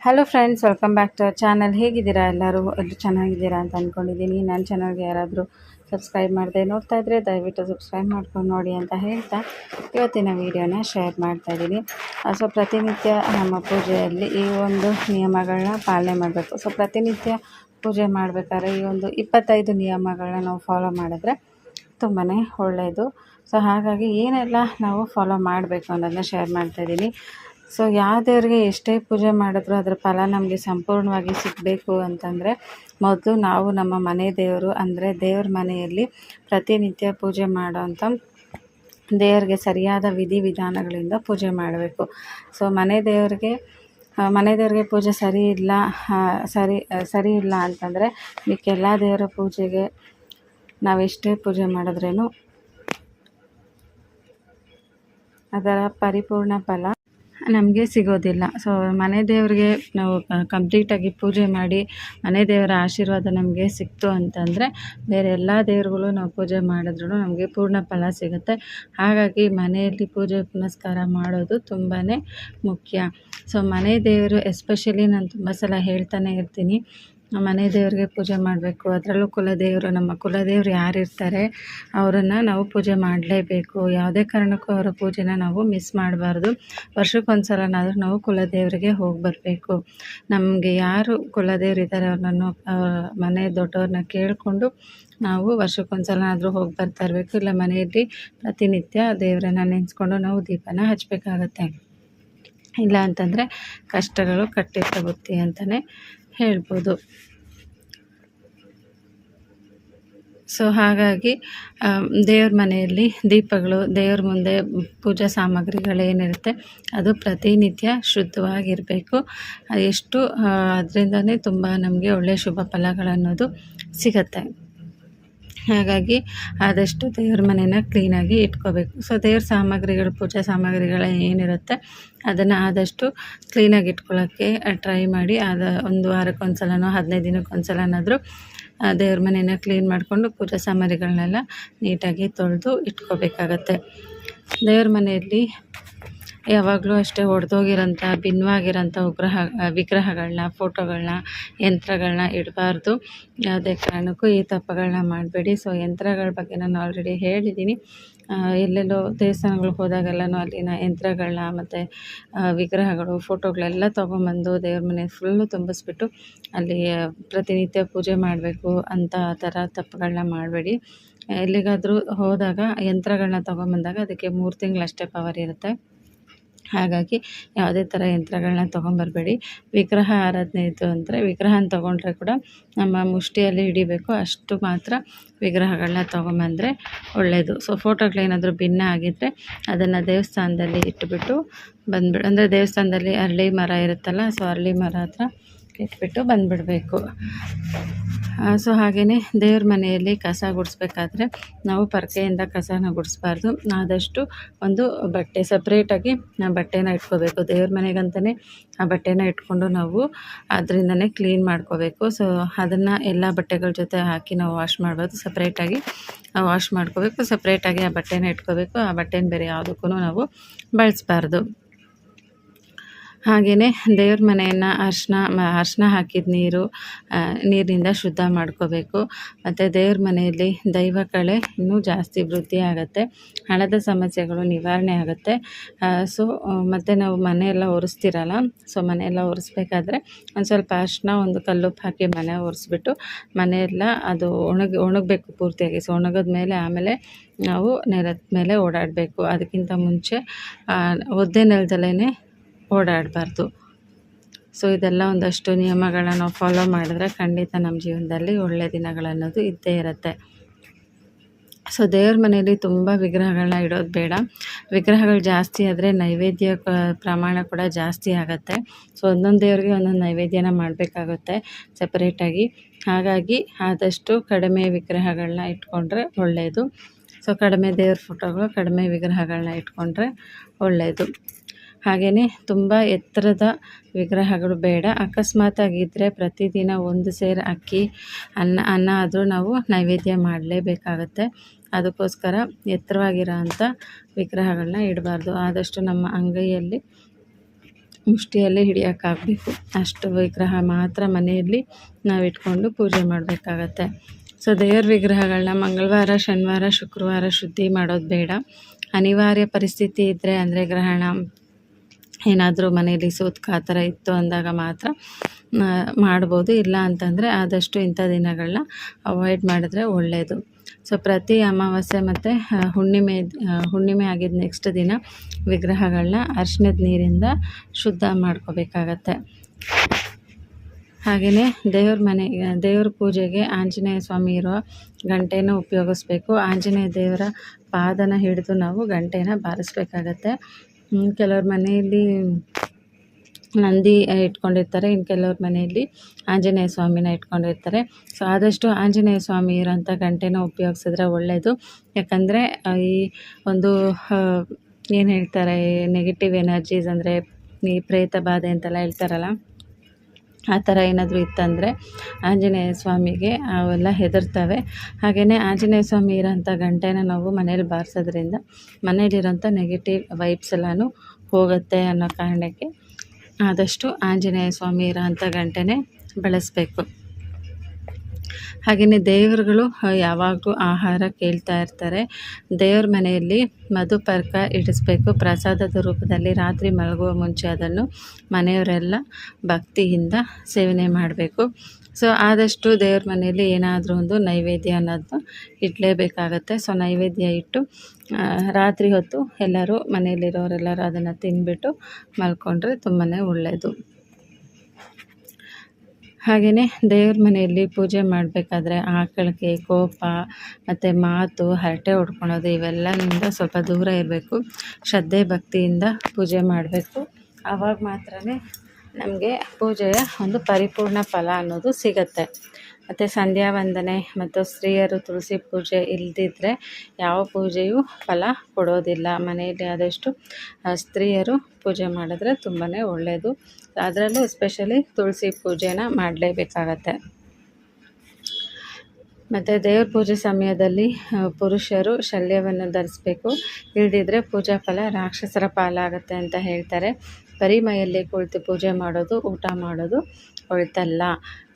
Hello friends welcome back to channel ಹೇಗಿದ್ದೀರಾ ಎಲ್ಲರೂ? ಅದು ಚೆನ್ನಾಗಿದ್ದೀರಾ ಅಂತ ಅಂದ್ಕೊಂಡಿದ್ದೀನಿ ನನ್ನ ಚಾನಲ್ಗೆ ಯಾರಾದರೂ ಸಬ್ಸ್ಕ್ರೈಬ್ ಮಾಡಿದೆ ನೋಡ್ತಾ ಇದ್ದರೆ ದಯವಿಟ್ಟು ಸಬ್ಸ್ಕ್ರೈಬ್ ಮಾಡ್ಕೊಂಡು ನೋಡಿ ಅಂತ ಹೇಳ್ತಾ ಇವತ್ತಿನ ವೀಡಿಯೋನ ಶೇರ್ ಮಾಡ್ತಾ ಇದ್ದೀನಿ. ಸೊ ಪ್ರತಿನಿತ್ಯ ನಮ್ಮ ಪೂಜೆಯಲ್ಲಿ ಈ ಒಂದು ನಿಯಮಗಳನ್ನ ಪಾಲನೆ ಮಾಡಬೇಕು. ಸೊ ಪ್ರತಿನಿತ್ಯ ಪೂಜೆ ಮಾಡಬೇಕಾದ್ರೆ ಈ ಒಂದು ಇಪ್ಪತ್ತೈದು ನಿಯಮಗಳನ್ನ ನಾವು ಫಾಲೋ ಮಾಡಿದ್ರೆ ತುಂಬಾ ಒಳ್ಳೆಯದು. ಸೊ ಹಾಗಾಗಿ ಏನೆಲ್ಲ ನಾವು ಫಾಲೋ ಮಾಡಬೇಕು ಅನ್ನೋದನ್ನ ಶೇರ್ ಮಾಡ್ತಾಯಿದ್ದೀನಿ ಸೊ ಯಾವ ದೇವರಿಗೆ ಎಷ್ಟೇ ಪೂಜೆ ಮಾಡಿದ್ರು ಅದರ ಫಲ ನಮಗೆ ಸಂಪೂರ್ಣವಾಗಿ ಸಿಗಬೇಕು ಅಂತಂದರೆ ಮೊದಲು ನಾವು ನಮ್ಮ ಮನೆ ದೇವರು, ಅಂದರೆ ದೇವ್ರ ಮನೆಯಲ್ಲಿ ಪ್ರತಿನಿತ್ಯ ಪೂಜೆ ಮಾಡೋವಂಥ ದೇವರಿಗೆ ಸರಿಯಾದ ವಿಧಿ ವಿಧಾನಗಳಿಂದ ಪೂಜೆ ಮಾಡಬೇಕು. ಸೊ ಮನೆ ದೇವರಿಗೆ ಮನೆ ದೇವರಿಗೆ ಪೂಜೆ ಸರಿ ಇಲ್ಲ ಸರಿ ಸರಿ ಇಲ್ಲ ಅಂತಂದರೆ ಮಿಕ್ಕೆಲ್ಲ ದೇವರ ಪೂಜೆಗೆ ನಾವೆಷ್ಟೇ ಪೂಜೆ ಮಾಡಿದ್ರೇನು ಅದರ ಪರಿಪೂರ್ಣ ಫಲ ನಮಗೆ ಸಿಗೋದಿಲ್ಲ. ಸೊ ಮನೆ ದೇವರಿಗೆ ನಾವು ಕಂಪ್ಲೀಟಾಗಿ ಪೂಜೆ ಮಾಡಿ, ಮನೆ ದೇವರ ಆಶೀರ್ವಾದ ನಮಗೆ ಸಿಕ್ತು ಅಂತಂದರೆ, ಬೇರೆ ಎಲ್ಲ ದೇವರುಗಳು ನಾವು ಪೂಜೆ ಮಾಡಿದ್ರೂ ನಮಗೆ ಪೂರ್ಣ ಫಲ ಸಿಗುತ್ತೆ. ಹಾಗಾಗಿ ಮನೆಯಲ್ಲಿ ಪೂಜೆ ಪುನಸ್ಕಾರ ಮಾಡೋದು ತುಂಬಾ ಮುಖ್ಯ. ಸೊ ಮನೆ ದೇವರು ಎಸ್ಪೆಷಲಿ ನಾನು ತುಂಬ ಸಲ ಹೇಳ್ತಾನೆ ಇರ್ತೀನಿ ಮನೆ ದೇವರಿಗೆ ಪೂಜೆ ಮಾಡಬೇಕು. ಅದರಲ್ಲೂ ಕುಲದೇವರು, ನಮ್ಮ ಕುಲದೇವ್ರು ಯಾರಿರ್ತಾರೆ, ಅವರನ್ನು ನಾವು ಪೂಜೆ ಮಾಡಲೇಬೇಕು. ಯಾವುದೇ ಕಾರಣಕ್ಕೂ ಅವರ ಪೂಜೆನ ನಾವು ಮಿಸ್ ಮಾಡಬಾರ್ದು. ವರ್ಷಕ್ಕೊಂದು ಸಲನಾದರೂ ನಾವು ಕುಲದೇವರಿಗೆ ಹೋಗಿ ಬರಬೇಕು. ನಮಗೆ ಯಾರು ಕುಲದೇವ್ರು ಇದ್ದಾರೆ ಅವ್ರನ್ನು ಮನೆ ದೊಡ್ಡವ್ರನ್ನ ಕೇಳಿಕೊಂಡು ನಾವು ವರ್ಷಕ್ಕೊಂದು ಸಲನಾದರೂ ಹೋಗಿ ಬರ್ತಾ ಇರಬೇಕು. ಇಲ್ಲ ಮನೆಯಲ್ಲಿ ಪ್ರತಿನಿತ್ಯ ದೇವರನ್ನ ನೆನೆಸ್ಕೊಂಡು ನಾವು ದೀಪನ ಹಚ್ಚಬೇಕಾಗತ್ತೆ ಇಲ್ಲ ಅಂತಂದರೆ ಕಷ್ಟಗಳು ಕಟ್ಟಿಟ್ಟ ಬುತ್ತಿ ಅಂತಲೇ ಹೇಳ್ಬೋದು. ಸೊ ಹಾಗಾಗಿ ದೇವ್ರ ಮನೆಯಲ್ಲಿ ದೀಪಗಳು, ದೇವ್ರ ಮುಂದೆ ಪೂಜಾ ಸಾಮಗ್ರಿಗಳೇನಿರುತ್ತೆ ಅದು ಪ್ರತಿನಿತ್ಯ ಶುದ್ಧವಾಗಿರಬೇಕು. ಎಷ್ಟು ಅದರಿಂದನೇ ತುಂಬ ನಮಗೆ ಒಳ್ಳೆಯ ಶುಭ ಫಲಗಳನ್ನೋದು ಸಿಗತ್ತೆ. ಹಾಗಾಗಿ ಆದಷ್ಟು ದೇವ್ರ ಮನೇನ ಕ್ಲೀನಾಗಿ ಇಟ್ಕೋಬೇಕು. ಸೊ ದೇವ್ರ ಸಾಮಗ್ರಿಗಳು, ಪೂಜಾ ಸಾಮಗ್ರಿಗಳ ಏನಿರುತ್ತೆ, ಅದನ್ನು ಆದಷ್ಟು ಕ್ಲೀನಾಗಿ ಇಟ್ಕೊಳ್ಳೋಕ್ಕೆ ಟ್ರೈ ಮಾಡಿ, ಆದ ಒಂದು ವಾರಕ್ಕೆ ಒಂದು ಸಲನೋ ಹದಿನೈದು ದಿನಕ್ಕೆ ಒಂದು ಸಲನಾದರೂ ದೇವ್ರ ಮನೇನ ಕ್ಲೀನ್ ಮಾಡಿಕೊಂಡು ಪೂಜಾ ಸಾಮಗ್ರಿಗಳನ್ನೆಲ್ಲ ನೀಟಾಗಿ ತೊಳೆದು ಇಟ್ಕೋಬೇಕಾಗತ್ತೆ. ದೇವ್ರ ಮನೆಯಲ್ಲಿ ಯಾವಾಗಲೂ ಅಷ್ಟೇ ಒಡೆದೋಗಿರೋಂಥ, ಭಿನ್ನವಾಗಿರೋಂಥ ಉಗ್ರಹ ವಿಗ್ರಹಗಳನ್ನ ಫೋಟೋಗಳನ್ನ ಯಂತ್ರಗಳನ್ನ ಇಡಬಾರ್ದು. ಯಾವುದೇ ಕಾರಣಕ್ಕೂ ಈ ತಪ್ಪುಗಳನ್ನ ಮಾಡಬೇಡಿ. ಸೊ ಯಂತ್ರಗಳ ಬಗ್ಗೆ ನಾನು ಆಲ್ರೆಡಿ ಹೇಳಿದ್ದೀನಿ. ಎಲ್ಲೆಲ್ಲೋ ದೇವಸ್ಥಾನಗಳಿಗೆ ಹೋದಾಗೆಲ್ಲನೂ ಅಲ್ಲಿನ ಯಂತ್ರಗಳನ್ನ ಮತ್ತು ವಿಗ್ರಹಗಳು, ಫೋಟೋಗಳೆಲ್ಲ ತೊಗೊಂಬಂದು ದೇವ್ರ ಮನೆ ಫುಲ್ಲು ತುಂಬಿಸ್ಬಿಟ್ಟು ಅಲ್ಲಿ ಪ್ರತಿನಿತ್ಯ ಪೂಜೆ ಮಾಡಬೇಕು ಅಂತ ಆ ಥರ ತಪ್ಪುಗಳನ್ನ ಮಾಡಬೇಡಿ. ಎಲ್ಲಿಗಾದರೂ ಹೋದಾಗ ಯಂತ್ರಗಳನ್ನ ತೊಗೊಂಬಂದಾಗ ಅದಕ್ಕೆ ಮೂರು ತಿಂಗಳಷ್ಟೇ ಪವರ್ ಇರುತ್ತೆ. ಹಾಗಾಗಿ ಯಾವುದೇ ಥರ ಯಂತ್ರಗಳನ್ನ ತೊಗೊಂಬರ್ಬೇಡಿ. ವಿಗ್ರಹ ಆರಾಧನೆ ಇತ್ತು ಅಂದರೆ ವಿಗ್ರಹನ ತೊಗೊಂಡ್ರೆ ಕೂಡ ನಮ್ಮ ಮುಷ್ಟಿಯಲ್ಲಿ ಹಿಡಿಬೇಕು. ಅಷ್ಟು ಮಾತ್ರ ವಿಗ್ರಹಗಳನ್ನ ತೊಗೊಂಬಂದರೆ ಒಳ್ಳೆಯದು ಸೊ ಫೋಟೋಗಳೇನಾದರೂ ಭಿನ್ನ ಆಗಿದ್ದರೆ ಅದನ್ನು ದೇವಸ್ಥಾನದಲ್ಲಿ ಇಟ್ಬಿಟ್ಟು ಬಂದ್ಬಿಡು. ಅಂದರೆ ದೇವಸ್ಥಾನದಲ್ಲಿ ಅರಳಿ ಮರ ಇರುತ್ತಲ್ಲ ಸೊ ಅರಳಿ ಮರ ಹತ್ರ ಇಟ್ಬಿಟ್ಟು ಬಂದುಬಿಡ್ಬೇಕು. ಸೊ ಹಾಗೆಯೇ ದೇವ್ರ ಮನೆಯಲ್ಲಿ ಕಸ ಗುಡಿಸ್ಬೇಕಾದ್ರೆ ನಾವು ಪರ್ಕೆಯಿಂದ ಕಸನ ಗುಡಿಸ್ಬಾರ್ದು. ಆದಷ್ಟು ಒಂದು ಬಟ್ಟೆ ಸಪ್ರೇಟಾಗಿ ಬಟ್ಟೆನ ಇಟ್ಕೋಬೇಕು. ದೇವ್ರ ಮನೆಗಂತಲೇ ಆ ಬಟ್ಟೆನ ಇಟ್ಕೊಂಡು ನಾವು ಅದರಿಂದನೇ ಕ್ಲೀನ್ ಮಾಡ್ಕೋಬೇಕು. ಸೊ ಅದನ್ನು ಎಲ್ಲ ಬಟ್ಟೆಗಳ ಜೊತೆ ಹಾಕಿ ನಾವು ವಾಶ್ ಮಾಡ್ಬೋದು. ಸಪ್ರೇಟಾಗಿ ವಾಶ್ ಮಾಡ್ಕೋಬೇಕು. ಸಪ್ರೇಟಾಗಿ ಆ ಬಟ್ಟೆನ ಇಟ್ಕೋಬೇಕು. ಆ ಬಟ್ಟೆನ ಬೇರೆ ಯಾವುದಕ್ಕೂ ನಾವು ಬಳಸ್ಬಾರ್ದು. ಹಾಗೆಯೇ ದೇವ್ರ ಮನೆಯನ್ನು ಅರ್ಶಿನ ಅರ್ಶಿನ ಹಾಕಿದ ನೀರು ನೀರಿನಿಂದ ಶುದ್ಧ ಮಾಡ್ಕೋಬೇಕು. ಮತ್ತು ದೇವ್ರ ಮನೆಯಲ್ಲಿ ದೈವ ಕಳೆ ಇನ್ನೂ ಜಾಸ್ತಿ ವೃದ್ಧಿ ಆಗುತ್ತೆ. ಹಣದ ಸಮಸ್ಯೆಗಳು ನಿವಾರಣೆ ಆಗುತ್ತೆ. ಸೊ ಮತ್ತು ನಾವು ಮನೆಯೆಲ್ಲ ಒರೆಸ್ತಿರಲ್ಲ ಸೊ ಮನೆಯೆಲ್ಲ ಒರೆಸ್ಬೇಕಾದ್ರೆ ಒಂದು ಸ್ವಲ್ಪ ಅರ್ಶಿನ, ಒಂದು ಕಲ್ಲುಪ್ಪು ಹಾಕಿ ಮನೆ ಒರೆಸ್ಬಿಟ್ಟು ಮನೆಯೆಲ್ಲ ಅದು ಒಣಗಿ, ಒಣಗಬೇಕು ಪೂರ್ತಿಯಾಗಿ. ಸೊ ಒಣಗಿದ ಮೇಲೆ ಆಮೇಲೆ ನಾವು ನೆಲದ ಮೇಲೆ ಓಡಾಡಬೇಕು. ಅದಕ್ಕಿಂತ ಮುಂಚೆ ಒದ್ದೆ ನೆಲದಲ್ಲೇ ಓಡಾಡಬಾರ್ದು. ಸೊ ಇದೆಲ್ಲ ಒಂದಷ್ಟು ನಿಯಮಗಳನ್ನು ನಾವು ಫಾಲೋ ಮಾಡಿದ್ರೆ ಖಂಡಿತ ನಮ್ಮ ಜೀವನದಲ್ಲಿ ಒಳ್ಳೆಯ ದಿನಗಳನ್ನೋದು ಇದ್ದೇ ಇರುತ್ತೆ. ಸೊ ದೇವ್ರ ಮನೆಯಲ್ಲಿ ತುಂಬ ವಿಗ್ರಹಗಳನ್ನ ಇಡೋದು ಬೇಡ. ವಿಗ್ರಹಗಳು ಜಾಸ್ತಿ ಆದರೆ ನೈವೇದ್ಯ ಪ್ರಮಾಣ ಕೂಡ ಜಾಸ್ತಿ ಆಗುತ್ತೆ. ಸೊ ಒಂದೊಂದು ದೇವ್ರಿಗೆ ಒಂದೊಂದು ನೈವೇದ್ಯನ ಮಾಡಬೇಕಾಗುತ್ತೆ ಸಪ್ರೇಟಾಗಿ ಹಾಗಾಗಿ ಆದಷ್ಟು ಕಡಿಮೆ ವಿಗ್ರಹಗಳನ್ನ ಇಟ್ಕೊಂಡ್ರೆ ಒಳ್ಳೆಯದು ಸೊ ಕಡಿಮೆ ದೇವ್ರ ಫೋಟೋಗಳು ಕಡಿಮೆ ವಿಗ್ರಹಗಳನ್ನ ಇಟ್ಕೊಂಡ್ರೆ ಒಳ್ಳೆಯದು ಹಾಗೆಯೇ ತುಂಬ ಎತ್ತರದ ವಿಗ್ರಹಗಳು ಬೇಡ. ಅಕಸ್ಮಾತಾಗಿದ್ದರೆ ಪ್ರತಿದಿನ ಒಂದು ಸೇರು ಅಕ್ಕಿ, ಅನ್ನ ಅನ್ನ ಆದರೂ ನಾವು ನೈವೇದ್ಯ ಮಾಡಲೇಬೇಕಾಗತ್ತೆ. ಅದಕ್ಕೋಸ್ಕರ ಎತ್ತರವಾಗಿರೋ ಅಂಥ ವಿಗ್ರಹಗಳನ್ನ ಇಡಬಾರ್ದು. ಆದಷ್ಟು ನಮ್ಮ ಅಂಗೈಯಲ್ಲಿ, ಮುಷ್ಟಿಯಲ್ಲಿ ಹಿಡಿಯೋಕ್ಕಾಗಬೇಕು ಅಷ್ಟು ವಿಗ್ರಹ ಮಾತ್ರ ಮನೆಯಲ್ಲಿ ನಾವು ಇಟ್ಕೊಂಡು ಪೂಜೆ ಮಾಡಬೇಕಾಗತ್ತೆ. ಸೊ ದೇವ್ರ ವಿಗ್ರಹಗಳನ್ನ ಮಂಗಳವಾರ, ಶನಿವಾರ, ಶುಕ್ರವಾರ ಶುದ್ಧಿ ಮಾಡೋದು ಬೇಡ. ಅನಿವಾರ್ಯ ಪರಿಸ್ಥಿತಿ ಇದ್ದರೆ ಅಂದರೆ ಗ್ರಹಣ ಏನಾದರೂ ಮನೆಯಲ್ಲಿ ಸೂತ್ಕ ಆ ಥರ ಇತ್ತು ಅಂದಾಗ ಮಾತ್ರ ಮಾಡ್ಬೋದು. ಇಲ್ಲ ಅಂತಂದರೆ ಆದಷ್ಟು ಇಂಥ ದಿನಗಳನ್ನ ಅವಾಯ್ಡ್ ಮಾಡಿದ್ರೆ ಒಳ್ಳೆಯದು ಸೊ ಪ್ರತಿ ಅಮಾವಾಸ್ಯೆ ಮತ್ತು ಹುಣ್ಣಿಮೆ ಹುಣ್ಣಿಮೆ ಆಗಿದ ನೆಕ್ಸ್ಟ್ ದಿನ ವಿಗ್ರಹಗಳನ್ನ ಅರ್ಶಿಣದ ನೀರಿಂದ ಶುದ್ಧ ಮಾಡ್ಕೋಬೇಕಾಗತ್ತೆ. ಹಾಗೆಯೇ ದೇವ್ರ ಮನೆ, ದೇವ್ರ ಪೂಜೆಗೆ ಆಂಜನೇಯ ಸ್ವಾಮಿ ಇರೋ ಗಂಟೆನ ಉಪಯೋಗಿಸ್ಬೇಕು. ಆಂಜನೇಯ ದೇವರ ಪಾದನ ಹಿಡಿದು ನಾವು ಗಂಟೆನ ಬಾರಿಸ್ಬೇಕಾಗತ್ತೆ. ಕೆಲವ್ರ ಮನೆಯಲ್ಲಿ ನಂದಿ ಇಟ್ಕೊಂಡಿರ್ತಾರೆ ಇನ್ನು ಕೆಲವ್ರ ಮನೆಯಲ್ಲಿ ಆಂಜನೇಯ ಸ್ವಾಮಿನ ಇಟ್ಕೊಂಡಿರ್ತಾರೆ. ಸೊ ಆದಷ್ಟು ಆಂಜನೇಯ ಸ್ವಾಮಿ ಇರೋಂಥ ಗಂಟೆನ ಉಪಯೋಗಿಸಿದ್ರೆ ಒಳ್ಳೆಯದು ಯಾಕಂದರೆ ಈ ಒಂದು ಏನು ಹೇಳ್ತಾರೆ ನೆಗೆಟಿವ್ ಎನರ್ಜೀಸ್ ಅಂದರೆ ಈ ಪ್ರೇತ ಬಾಧೆ ಅಂತೆಲ್ಲ ಹೇಳ್ತಾರಲ್ಲ ಆ ಥರ ಏನಾದರೂ ಇತ್ತಂದರೆ ಆಂಜನೇಯ ಸ್ವಾಮಿಗೆ ಅವೆಲ್ಲ ಹೆದರ್ತವೆ. ಹಾಗೆಯೇ ಆಂಜನೇಯ ಸ್ವಾಮಿ ಇರೋಂಥ ಗಂಟೆನ ನಾವು ಮನೇಲಿ ಬಾರಿಸೋದ್ರಿಂದ ಮನೇಲಿರೋಂಥ ನೆಗೆಟಿವ್ ವೈಬ್ಸ್ ಎಲ್ಲಾನು ಹೋಗುತ್ತೆ ಅನ್ನೋ ಕಾರಣಕ್ಕೆ ಆದಷ್ಟು ಆಂಜನೇಯ ಸ್ವಾಮಿ ಇರೋಂಥ ಗಂಟೆನೇ ಬಳಸಬೇಕು. ಹಾಗೆಯೇ ದೇವರುಗಳು ಯಾವಾಗಲೂ ಆಹಾರ ಕೇಳ್ತಾ ಇರ್ತಾರೆ. ದೇವ್ರ ಮನೆಯಲ್ಲಿ ಮಧುಪರ್ಕ ಇಡಿಸ್ಬೇಕು. ಪ್ರಸಾದದ ರೂಪದಲ್ಲಿ ರಾತ್ರಿ ಮಲಗುವ ಮುಂಚೆ ಅದನ್ನು ಮನೆಯವರೆಲ್ಲ ಭಕ್ತಿಯಿಂದ ಸೇವನೆ ಮಾಡಬೇಕು. ಸೊ, ಆದಷ್ಟು ದೇವ್ರ ಮನೆಯಲ್ಲಿ ಏನಾದರೂ ಒಂದು ನೈವೇದ್ಯ ಅನ್ನೋದು ಇಡಲೇಬೇಕಾಗತ್ತೆ. ಸೊ, ನೈವೇದ್ಯ ಇಟ್ಟು ರಾತ್ರಿ ಹೊತ್ತು ಎಲ್ಲರೂ ಮನೆಯಲ್ಲಿರೋರೆಲ್ಲರೂ ಅದನ್ನು ತಿಂದ್ಬಿಟ್ಟು ಮಲ್ಕೊಂಡ್ರೆ ತುಂಬಾ ಒಳ್ಳೆಯದು ಹಾಗೆಯೇ ದೇವ್ರ ಮನೆಯಲ್ಲಿ ಪೂಜೆ ಮಾಡಬೇಕಾದ್ರೆ ಆಕಳಿಗೆ ಕೋಪ, ಮತ್ತು ಮಾತು, ಹರಟೆ ಹೊಡ್ಕೊಳೋದು ಇವೆಲ್ಲದಿಂದ ಸ್ವಲ್ಪ ದೂರ ಇರಬೇಕು. ಶ್ರದ್ಧೆ ಭಕ್ತಿಯಿಂದ ಪೂಜೆ ಮಾಡಬೇಕು. ಆವಾಗ ಮಾತ್ರ ನಮಗೆ ಪೂಜೆಯ ಒಂದು ಪರಿಪೂರ್ಣ ಫಲ ಅನ್ನೋದು ಸಿಗತ್ತೆ. ಮತ್ತು ಸಂಧ್ಯಾ ವಂದನೆ ಮತ್ತು ಸ್ತ್ರೀಯರು ತುಳಸಿ ಪೂಜೆ ಇಲ್ಲದಿದ್ದರೆ ಯಾವ ಪೂಜೆಯೂ ಫಲ ಕೊಡೋದಿಲ್ಲ. ಮನೆಯಲ್ಲಿ ಆದಷ್ಟು ಸ್ತ್ರೀಯರು ಪೂಜೆ ಮಾಡಿದ್ರೆ ತುಂಬಾ ಒಳ್ಳೆಯದು ಅದರಲ್ಲೂ ಎಸ್ಪೆಷಲಿ ತುಳಸಿ ಪೂಜೆನ ಮಾಡಲೇಬೇಕಾಗತ್ತೆ. ಮತ್ತು ದೇವ್ರ ಪೂಜೆ ಸಮಯದಲ್ಲಿ ಪುರುಷರು ಶಲ್ಯವನ್ನು ಧರಿಸ್ಬೇಕು. ಇಲ್ಲದಿದ್ದರೆ ಪೂಜಾ ಫಲ ರಾಕ್ಷಸರ ಪಾಲಾಗುತ್ತೆ ಅಂತ ಹೇಳ್ತಾರೆ. ಬರೀ ಮೈಯಲ್ಲಿ ಕುಳಿತು ಪೂಜೆ ಮಾಡೋದು, ಊಟ ಮಾಡೋದು ಒಳ್ತಲ್ಲ.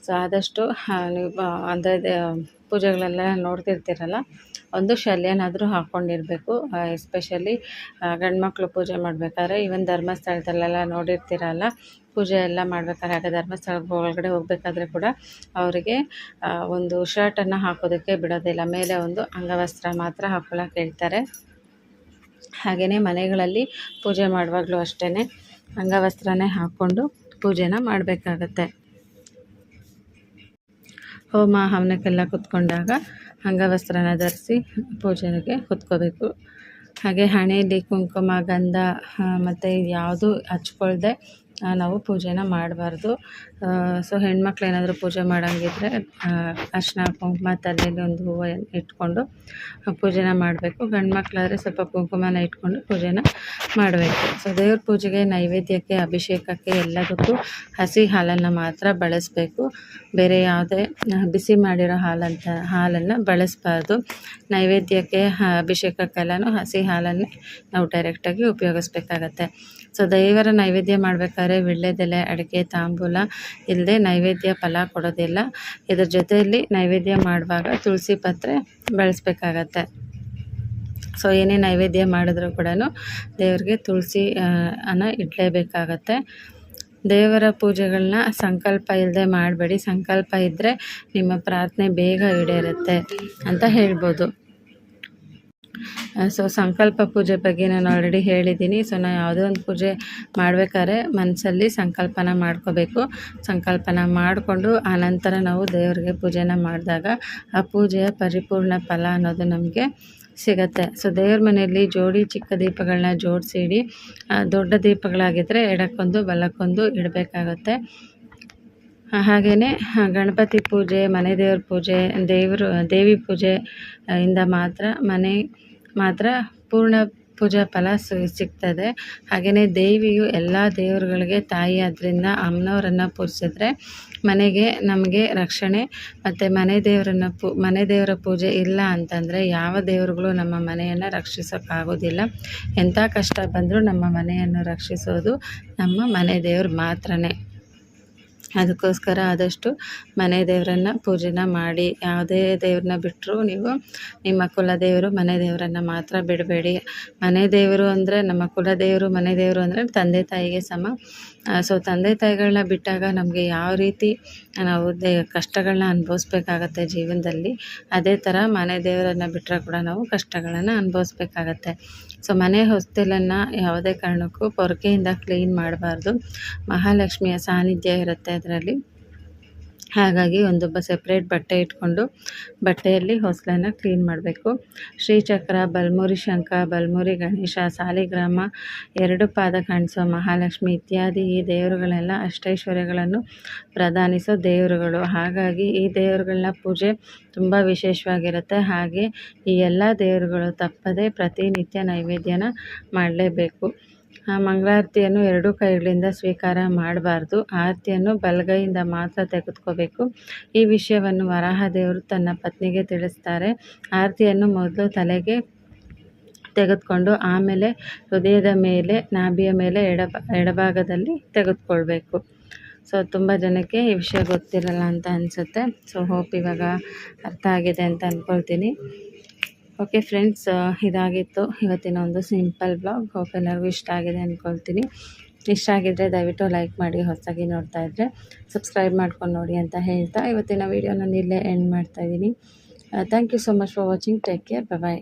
ಸೊ ಆದಷ್ಟು ನೀವು ಅಂದರೆ ಪೂಜೆಗಳೆಲ್ಲ ನೋಡ್ತಿರ್ತೀರಲ್ಲ, ಒಂದು ಶಲ್ಯನಾದರೂ ಹಾಕ್ಕೊಂಡಿರಬೇಕು ಎಸ್ಪೆಷಲಿ ಗಂಡು ಪೂಜೆ ಮಾಡಬೇಕಾದ್ರೆ ಈವನ್ ಧರ್ಮಸ್ಥಳದಲ್ಲೆಲ್ಲ ನೋಡಿರ್ತೀರಲ್ಲ, ಪೂಜೆ ಎಲ್ಲ ಮಾಡ್ಬೇಕಾದ್ರೆ, ಹಾಗೆ ಧರ್ಮಸ್ಥಳದ ಒಳಗಡೆ ಹೋಗಬೇಕಾದ್ರೆ ಕೂಡ ಅವರಿಗೆ ಒಂದು ಶರ್ಟನ್ನು ಹಾಕೋದಕ್ಕೆ ಬಿಡೋದಿಲ್ಲ. ಮೇಲೆ ಒಂದು ಅಂಗವಸ್ತ್ರ ಮಾತ್ರ ಹಾಕೊಳ್ಳೋಕೆ ಹೇಳ್ತಾರೆ. ಹಾಗೆಯೇ ಮನೆಗಳಲ್ಲಿ ಪೂಜೆ ಮಾಡುವಾಗಲೂ ಅಷ್ಟೇ ಅಂಗವಸ್ತ್ರನೇ ಹಾಕ್ಕೊಂಡು ಪೂಜೆನ ಮಾಡಬೇಕಾಗತ್ತೆ. ಹೋಮ ಹವನಕ್ಕೆಲ್ಲ ಕುತ್ಕೊಂಡಾಗ ಅಂಗವಸ್ತ್ರನ ಧರಿಸಿ ಪೂಜೆಗೆ ಕುತ್ಕೋಬೇಕು. ಹಾಗೆ ಹಣೆಯಲ್ಲಿ ಕುಂಕುಮ ಗಂಧ ಮತ್ತು ಯಾವುದು ಹಚ್ಕೊಳ್ದೆ ನಾವು ಪೂಜೆನ ಮಾಡಬಾರ್ದು. ಸೊ ಹೆಣ್ಮಕ್ಳು ಏನಾದರೂ ಪೂಜೆ ಮಾಡೋಂಗಿದ್ರೆ ಅರ್ಶಿನ, ಕುಂಕುಮ, ತಲೆಯಲ್ಲಿ ಒಂದು ಹೂವು ಇಟ್ಕೊಂಡು ಪೂಜೆನ ಮಾಡಬೇಕು. ಗಂಡು ಮಕ್ಕಳಾದರೆ ಸ್ವಲ್ಪ ಕುಂಕುಮನ ಇಟ್ಕೊಂಡು ಪೂಜೆನ ಮಾಡಬೇಕು. ಸೊ ದೇವ್ರ ಪೂಜೆಗೆ, ನೈವೇದ್ಯಕ್ಕೆ, ಅಭಿಷೇಕಕ್ಕೆ ಎಲ್ಲದಕ್ಕೂ ಹಸಿ ಹಾಲನ್ನು ಮಾತ್ರ ಬಳಸಬೇಕು. ಬೇರೆ ಯಾವುದೇ ಬಿಸಿ ಮಾಡಿರೋ ಹಾಲಂತ, ಹಾಲನ್ನು ಬಳಸಬಾರ್ದು. ನೈವೇದ್ಯಕ್ಕೆ, ಅಭಿಷೇಕಕ್ಕೆಲ್ಲನೂ ಹಸಿ ಹಾಲನ್ನೇ ನಾವು ಡೈರೆಕ್ಟಾಗಿ ಉಪಯೋಗಿಸ್ಬೇಕಾಗತ್ತೆ. ಸೊ ದೇವರ ನೈವೇದ್ಯ ಮಾಡಬೇಕಾದ್ರೆ ವೀಳ್ಯದೆಲೆ ಅಡಿಕೆ ತಾಂಬೂಲ ಇಲ್ಲದೆ ನೈವೇದ್ಯ ಫಲ ಕೊಡೋದಿಲ್ಲ. ಇದ್ರ ಜೊತೆಯಲ್ಲಿ ನೈವೇದ್ಯ ಮಾಡುವಾಗ ತುಳಸಿ ಪತ್ರೆ ಬೆಳೆಸ್ಬೇಕಾಗತ್ತೆ. ಸೊ, ಏನೇ ನೈವೇದ್ಯ ಮಾಡಿದ್ರೂ ಕೂಡ ದೇವರಿಗೆ ತುಳಸಿ ಅನ್ನ ಇಡಲೇಬೇಕಾಗತ್ತೆ. ದೇವರ ಪೂಜೆಗಳನ್ನ ಸಂಕಲ್ಪ ಇಲ್ಲದೆ ಮಾಡಬೇಡಿ. ಸಂಕಲ್ಪ ಇದ್ದರೆ ನಿಮ್ಮ ಪ್ರಾರ್ಥನೆ ಬೇಗ ಈಡೇರುತ್ತೆ ಅಂತ ಹೇಳ್ಬೋದು. ಸೊ ಸಂಕಲ್ಪ ಪೂಜೆ ಬಗ್ಗೆ ನಾನು ಆಲ್ರೆಡಿ ಹೇಳಿದ್ದೀನಿ. ಸೊ ನಾನು ಯಾವುದೇ ಒಂದು ಪೂಜೆ ಮಾಡಬೇಕಾದ್ರೆ ಮನಸ್ಸಲ್ಲಿ ಸಂಕಲ್ಪನ ಮಾಡ್ಕೋಬೇಕು. ಸಂಕಲ್ಪನ ಮಾಡಿಕೊಂಡು ಆನಂತರ ನಾವು ದೇವರಿಗೆ ಪೂಜೆನ ಮಾಡಿದಾಗ ಆ ಪೂಜೆಯ ಪರಿಪೂರ್ಣ ಫಲ ಅನ್ನೋದು ನಮಗೆ ಸಿಗತ್ತೆ. ಸೊ ದೇವ್ರ ಮನೆಯಲ್ಲಿ ಜೋಡಿ ಚಿಕ್ಕ ದೀಪಗಳನ್ನ ಜೋಡಿಸಿ ಇಡಿ ದೊಡ್ಡ ದೀಪಗಳಾಗಿದ್ದರೆ ಎಡಕ್ಕೊಂದು, ಬಲಕ್ಕೊಂದು ಇಡಬೇಕಾಗತ್ತೆ. ಹಾಗೆಯೇ ಗಣಪತಿ ಪೂಜೆ, ಮನೆ ದೇವ್ರ ಪೂಜೆ, ದೇವರು, ದೇವಿ ಪೂಜೆ ಇಂದ ಮಾತ್ರ ಮನೆ ಮಾತ್ರ ಪೂರ್ಣ ಪೂಜಾ ಫಲ ಸಿಗ್ತದೆ. ಹಾಗೆಯೇ ದೇವಿಯು ಎಲ್ಲ ದೇವರುಗಳಿಗೆ ತಾಯಿ ಆದ್ದರಿಂದ ಅಮ್ಮನವರನ್ನು ಪೂಜಿಸಿದ್ರೆ ಮನೆಗೆ ನಮಗೆ ರಕ್ಷಣೆ, ಮತ್ತು ಮನೆ ದೇವರನ್ನು ಪೂ, ಮನೆ ದೇವರ ಪೂಜೆ ಇಲ್ಲ ಅಂತಂದರೆ ಯಾವ ದೇವರುಗಳು ನಮ್ಮ ಮನೆಯನ್ನು ರಕ್ಷಿಸೋಕ್ಕಾಗೋದಿಲ್ಲ. ಎಂಥ ಕಷ್ಟ ಬಂದರೂ ನಮ್ಮ ಮನೆಯನ್ನು ರಕ್ಷಿಸೋದು ನಮ್ಮ ಮನೆ ದೇವ್ರು ಮಾತ್ರನೇ. ಅದಕ್ಕೋಸ್ಕರ ಆದಷ್ಟು ಮನೆ ದೇವರನ್ನ ಪೂಜೆನ ಮಾಡಿ, ಯಾವುದೇ ದೇವ್ರನ್ನ ಬಿಟ್ಟರು ನೀವು ನಿಮ್ಮ ಕುಲದೇವರು ಮನೆ ದೇವರನ್ನ ಮಾತ್ರ ಬಿಡಬೇಡಿ. ಮನೆ ದೇವರು ಅಂದರೆ ನಮ್ಮ ಕುಲದೇವರು, ಮನೆ ದೇವರು ಅಂದರೆ ತಂದೆ ತಾಯಿಗೆ ಸಮ. ಸೊ ತಂದೆ ತಾಯಿಗಳನ್ನ ಬಿಟ್ಟಾಗ ನಮಗೆ ಯಾವ ರೀತಿ ನಾವು ದೇ ಕಷ್ಟಗಳನ್ನ ಅನುಭವಿಸ್ಬೇಕಾಗತ್ತೆ ಜೀವನದಲ್ಲಿ, ಅದೇ ಥರ ಮನೆ ದೇವರನ್ನು ಬಿಟ್ಟರೆ ಕೂಡ ನಾವು ಕಷ್ಟಗಳನ್ನು ಅನುಭವಿಸ್ಬೇಕಾಗತ್ತೆ. ಸೊ ಮನೆ ಹೊಸ್ತಿಲನ್ನು ಯಾವುದೇ ಕಾರಣಕ್ಕೂ ಪೊರಕೆಯಿಂದ ಕ್ಲೀನ್ ಮಾಡಬಾರ್ದು. ಮಹಾಲಕ್ಷ್ಮಿಯ ಸಾನ್ನಿಧ್ಯ ಇರುತ್ತೆ ಅದರಲ್ಲಿ. ಹಾಗಾಗಿ ಒಂದು ಬ ಸೆಪ್ರೇಟ್ ಬಟ್ಟೆ ಇಟ್ಕೊಂಡು ಬಟ್ಟೆಯಲ್ಲಿ ಹೊಸಲನ್ನು ಕ್ಲೀನ್ ಮಾಡಬೇಕು. ಶ್ರೀಚಕ್ರ, ಬಲ್ಮುರಿ, ಶಂಖ, ಬಲ್ಮುರಿ, ಗಣೇಶ, ಸಾಲಿಗ್ರಾಮ, ಎರಡು ಪಾದ ಕಾಣಿಸೋ, ಮಹಾಲಕ್ಷ್ಮಿ ಇತ್ಯಾದಿ ಈ ದೇವರುಗಳೆಲ್ಲ ಅಷ್ಟೈಶ್ವರ್ಯಗಳನ್ನು ಪ್ರಧಾನಿಸೋ ದೇವರುಗಳು. ಹಾಗಾಗಿ ಈ ದೇವರುಗಳನ್ನ ಪೂಜೆ ತುಂಬ ವಿಶೇಷವಾಗಿರುತ್ತೆ. ಹಾಗೆ ಈ ಎಲ್ಲ ದೇವರುಗಳು ತಪ್ಪದೇ ಪ್ರತಿನಿತ್ಯ ನೈವೇದ್ಯನ ಮಾಡಲೇಬೇಕು. ಆ ಮಂಗಳಾರತಿಯನ್ನು ಎರಡೂ ಕೈಗಳಿಂದ ಸ್ವೀಕಾರ ಮಾಡಬಾರ್ದು. ಆರತಿಯನ್ನು ಬಲಗೈಯಿಂದ ಮಾತ್ರ ತೆಗೆದುಕೋಬೇಕು. ಈ ವಿಷಯವನ್ನು ವರಾಹ ದೇವರು ತನ್ನ ಪತ್ನಿಗೆ ತಿಳಿಸ್ತಾರೆ. ಆರತಿಯನ್ನು ಮೊದಲು ತಲೆಗೆ ತೆಗೆದುಕೊಂಡು ಆಮೇಲೆ ಹೃದಯದ ಮೇಲೆ, ನಾಭಿಯ ಮೇಲೆ ಎಡ ಎಡಭಾಗದಲ್ಲಿ ತೆಗೆದುಕೊಳ್ಬೇಕು. ಸೊ, ತುಂಬ ಜನಕ್ಕೆ ಈ ವಿಷಯ ಗೊತ್ತಿರಲ್ಲ ಅಂತ ಅನಿಸುತ್ತೆ. ಸೊ, ಹೋಪ್ ಇವಾಗ ಅರ್ಥ ಆಗಿದೆ ಅಂತ ಅಂದ್ಕೊಳ್ತೀನಿ ಓಕೆ ಫ್ರೆಂಡ್ಸ್ ಇದಾಗಿತ್ತು ಇವತ್ತಿನ ಒಂದು ಸಿಂಪಲ್ ಬ್ಲಾಗ್ ಓಕೆ ಎಲ್ಲರಿಗೂ ಇಷ್ಟ ಆಗಿದೆ ಅಂದ್ಕೊಳ್ತೀನಿ ಇಷ್ಟ ಆಗಿದ್ದರೆ ದಯವಿಟ್ಟು ಲೈಕ್ ಮಾಡಿ, ಹೊಸದಾಗಿ ನೋಡ್ತಾ ಇದ್ದರೆ ಸಬ್ಸ್ಕ್ರೈಬ್ ಮಾಡ್ಕೊಂಡು ನೋಡಿ ಅಂತ ಹೇಳ್ತಾ ಇವತ್ತಿನ ವೀಡಿಯೋ ನಾನು ಇಲ್ಲೇ ಎಂಡ್ ಮಾಡ್ತಾಯಿದ್ದೀನಿ thank you so much for watching take care bye